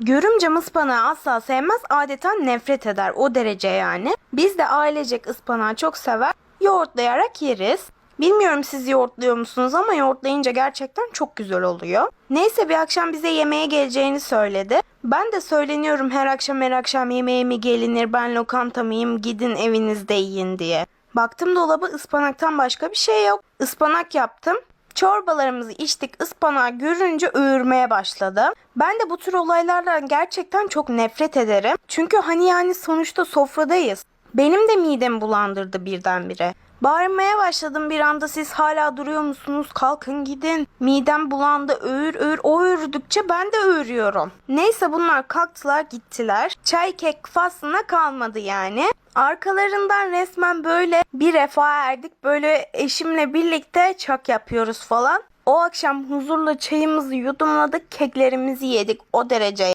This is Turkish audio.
Görümcem ıspanağı asla sevmez adeta nefret eder o derece yani. Biz de ailecek ıspanağı çok sever yoğurtlayarak yeriz. Bilmiyorum siz yoğurtluyor musunuz ama yoğurtlayınca gerçekten çok güzel oluyor. Neyse bir akşam bize yemeğe geleceğini söyledi. Ben de söyleniyorum her akşam her akşam yemeğe mi gelinir ben lokanta mıyım gidin evinizde yiyin diye. Baktım dolabı ıspanaktan başka bir şey yok. Ispanak yaptım. Çorbalarımızı içtik ıspanağı görünce öğürmeye başladı. Ben de bu tür olaylardan gerçekten çok nefret ederim. Çünkü hani yani sonuçta sofradayız. Benim de midemi bulandırdı birdenbire. Bağırmaya başladım bir anda siz hala duruyor musunuz? Kalkın gidin. Midem bulandı öğür öğür. O öğürdükçe ben de öğürüyorum. Neyse bunlar kalktılar gittiler. Çay kek faslına kalmadı yani. Arkalarından resmen böyle bir refaha erdik. Böyle eşimle birlikte çak yapıyoruz falan. O akşam huzurla çayımızı yudumladık, keklerimizi yedik o derece